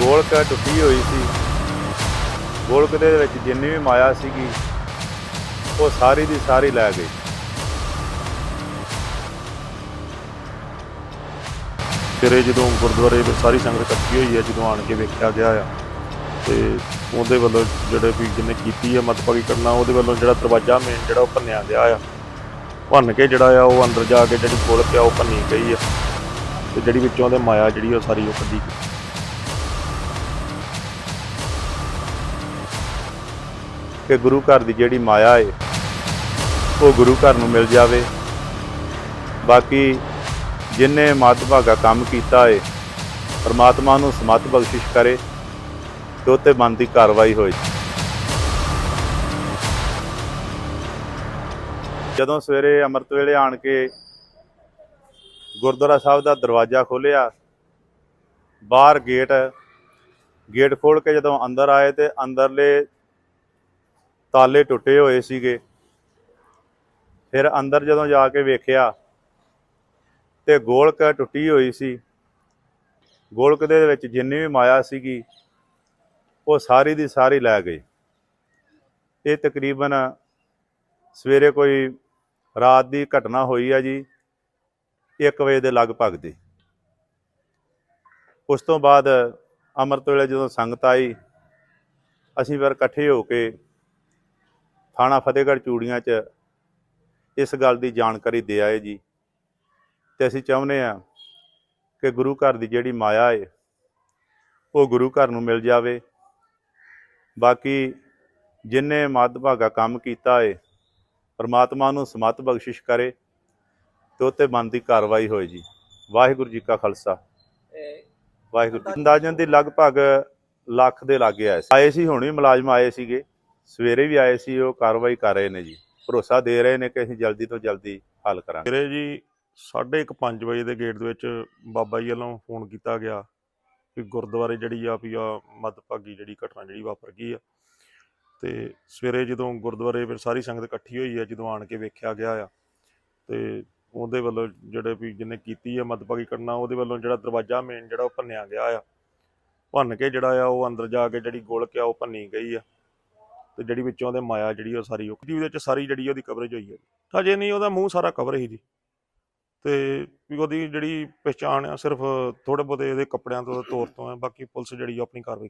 ਗੋਲਕ ਟੁੱਟੀ ਹੋਈ ਸੀ। ਗੋਲਕ ਦੇ ਵਿੱਚ ਜਿੰਨੀ ਵੀ ਮਾਇਆ ਸੀਗੀ, ਉਹ ਸਾਰੀ ਦੀ ਸਾਰੀ ਲੈ ਗਈ। ਫਿਰ ਜਦੋਂ ਗੁਰਦੁਆਰੇ ਵਿੱਚ ਸਾਰੀ ਸੰਗਤ ਇਕੱਠੀ ਹੋਈ ਹੈ, ਜਦੋਂ ਆਣ ਕੇ ਵੇਖਿਆ ਗਿਆ ਆ, ਤੇ ਉਹਦੇ ਵੱਲੋਂ ਜਿਹੜੇ ਵੀ ਜਿਹਨੇ ਕੀਤੀ ਹੈ ਮਤਪਾਗੀ ਕਰਨਾ, ਉਹਦੇ ਵੱਲੋਂ ਜਿਹੜਾ ਦਰਵਾਜ਼ਾ ਮੇਨ ਜਿਹੜਾ ਉਹ ਭੰਨਿਆ ਗਿਆ ਆ। ਭੰਨ ਕੇ ਜਿਹੜਾ ਆ, ਉਹ ਅੰਦਰ ਜਾ ਕੇ ਜਿਹੜੀ ਗੋਲਕ ਆ ਉਹ ਭੰਨੀ ਗਈ ਆ। ਤੇ ਜਿਹੜੀ ਵਿੱਚੋਂ ਉਹਦੇ ਮਾਇਆ ਜਿਹੜੀ ਉਹ ਸਾਰੀ ਉਹ ਕੱਢੀ ਗਈ। ਕਿ ਗੁਰੂ ਘਰ ਦੀ ਜਿਹੜੀ ਮਾਇਆ ਏ, ਉਹ ਗੁਰੂ ਘਰ ਨੂੰ ਮਿਲ ਜਾਵੇ। ਬਾਕੀ ਜਿਨੇ ਮੱਧਭਾਗਾ ਕੰਮ ਕੀਤਾ ਏ, ਪਰਮਾਤਮਾ ਨੂੰ ਸਮਤ ਬਖਸ਼ਿਸ਼ ਕਰੇ, ਤੇ ਉੱਤੇ ਬਣਦੀ ਕਾਰਵਾਈ ਹੋਏ। ਜਦੋਂ ਸਵੇਰੇ ਅੰਮ੍ਰਿਤ ਵੇਲੇ ਆਣ ਕੇ ਗੁਰਦੁਆਰਾ ਸਾਹਿਬ ਦਾ ਦਰਵਾਜ਼ਾ ਖੋਲ੍ਹਿਆ, ਬਾਹਰ ਗੇਟ ਗੇਟ ਖੋਲ ਕੇ ਜਦੋਂ ਅੰਦਰ ਆਏ ਤੇ ਅੰਦਰਲੇ ਤਾਲੇ ਟੁੱਟੇ ਹੋਏ ਸੀਗੇ। ਫਿਰ ਅੰਦਰ ਜਦੋਂ ਜਾ ਕੇ ਵੇਖਿਆ ਤੇ ਗੋਲਕ ਟੁੱਟੀ ਹੋਈ ਸੀ। ਗੋਲਕ ਦੇ ਵਿੱਚ ਜਿੰਨੀ ਵੀ ਮਾਇਆ ਸੀਗੀ, ਉਹ ਸਾਰੀ ਦੀ ਸਾਰੀ ਲੈ ਗਏ ਇਹ ਤਕਰੀਬਨ ਸਵੇਰੇ ਕੋਈ ਰਾਤ ਦੀ ਘਟਨਾ ਹੋਈ ਆ ਜੀ 1 ਵਜੇ ਦੇ ਲਗਭਗ ਦੀ। ਉਸ ਤੋਂ ਬਾਅਦ ਅੰਮ੍ਰਿਤ ਵੇਲੇ ਜਦੋਂ ਸੰਗਤ ਆਈ, ਅਸੀਂ ਫਿਰ ਇਕੱਠੇ ਹੋ ਕੇ ਥਾਣਾ ਫਤਿਹਗੜ੍ਹ ਚੂੜੀਆਂ 'ਚ ਇਸ ਗੱਲ ਦੀ ਜਾਣਕਾਰੀ ਦੇ ਆਏ ਜੀ। ਤੇ ਅਸੀਂ ਚਾਹੁੰਦੇ ਆ ਕਿ ਗੁਰੂ ਘਰ ਦੀ ਜਿਹੜੀ ਮਾਇਆ ਏ ਉਹ ਗੁਰੂ ਘਰ ਨੂੰ ਮਿਲ ਜਾਵੇ। ਬਾਕੀ ਜਿਨੇ ਮੱਧਭਾਗਾ ਕੰਮ ਕੀਤਾ ਏ ਪਰਮਾਤਮਾ ਨੂੰ ਸਮਤ ਬਖਸ਼ਿਸ਼ ਕਰੇ ਤੇ ਉੱਤੇ ਬਣਦੀ ਕਾਰਵਾਈ ਹੋਏ ਜੀ। ਵਾਹਿਗੁਰੂ ਜੀ ਕਾ ਖਾਲਸਾ। ਵਾਹਿਗੁਰੂ ਅੰਦਾਜ਼ਨ ਦੀ ਲਗਭਗ ਲੱਖ ਦੇ ਲਾਗੇ ਆਏ ਸੀ। ਆਏ ਸੀ ਹੁਣ ਵੀ ਮੁਲਾਜ਼ਮ ਆਏ ਸੀਗੇ। ਸਵੇਰੇ ਵੀ ਆਏ ਸੀ, ਉਹ ਕਾਰਵਾਈ ਕਰ ਰਹੇ ਨੇ ਜੀ। ਭਰੋਸਾ ਦੇ ਰਹੇ ਨੇ ਕਿ ਅਸੀਂ ਜਲਦੀ ਤੋਂ ਜਲਦੀ ਹੱਲ ਕਰਾਂਗੇ। ਸਵੇਰੇ ਜੀ 5:30 ਵਜੇ ਦੇ ਗੇਟ ਦੇ ਵਿੱਚ ਬਾਬਾ ਜੀ ਵੱਲੋਂ ਫੋਨ ਕੀਤਾ ਗਿਆ ਕਿ ਗੁਰਦੁਆਰੇ ਜਿਹੜੀ ਆ ਵੀ ਆ ਮੱਧਭਾਗੀ ਜਿਹੜੀ ਘਟਨਾ ਜਿਹੜੀ ਵਾਪਰ ਗਈ ਆ। ਤੇ ਸਵੇਰੇ ਜਦੋਂ ਗੁਰਦੁਆਰੇ ਫਿਰ ਸਾਰੀ ਸੰਗਤ ਇਕੱਠੀ ਹੋਈ ਆ, ਜਦੋਂ ਆਣ ਕੇ ਵੇਖਿਆ ਗਿਆ ਆ, ਤੇ ਉਹਦੇ ਵੱਲੋਂ ਜਿਹੜੇ ਵੀ ਜਿਹਨੇ ਕੀਤੀ ਹੈ ਮੱਧਭਾਗੀ ਕਰਨਾ ਉਹਦੇ ਵੱਲੋਂ ਜਿਹੜਾ ਦਰਵਾਜ਼ਾ ਮੇਨ ਜਿਹੜਾ ਉਹ ਭੰਨਿਆ ਗਿਆ ਆ। ਭੰਨ ਕੇ ਜਿਹੜਾ ਆ, ਉਹ ਅੰਦਰ ਜਾ ਕੇ ਜਿਹੜੀ ਗੋਲਕ ਆ, ਉਹ ਭੰਨੀ ਗਈ ਆ। ਤੇ ਜਿਹੜੀ ਵਿੱਚੋਂ ਉਹਦੇ ਮਾਇਆ ਜਿਹੜੀ ਉਹ ਸਾਰੀ ਉਹ ਉਹਦੇ ਵਿੱਚ ਸਾਰੀ ਜਿਹੜੀ ਉਹਦੀ ਕਵਰੇਜ ਹੋਈ ਹੈ। ਹਜੇ ਨਹੀਂ, ਉਹਦਾ ਮੂੰਹ ਸਾਰਾ ਕਵਰ ਹੀ ਜੀ। ਤੇ ਵੀ ਉਹਦੀ ਜਿਹੜੀ ਪਛਾਣ ਆ, ਸਿਰਫ ਥੋੜੇ ਬਹੁਤੇ ਇਹਦੇ ਕੱਪੜਿਆਂ ਤੋਂ, ਤੌਰ ਤੋਂ ਹੈ ਬਾਕੀ ਪੁਲਿਸ ਜਿਹੜੀ ਆ ਆਪਣੀ ਕਾਰਵਾਈ ਕਰ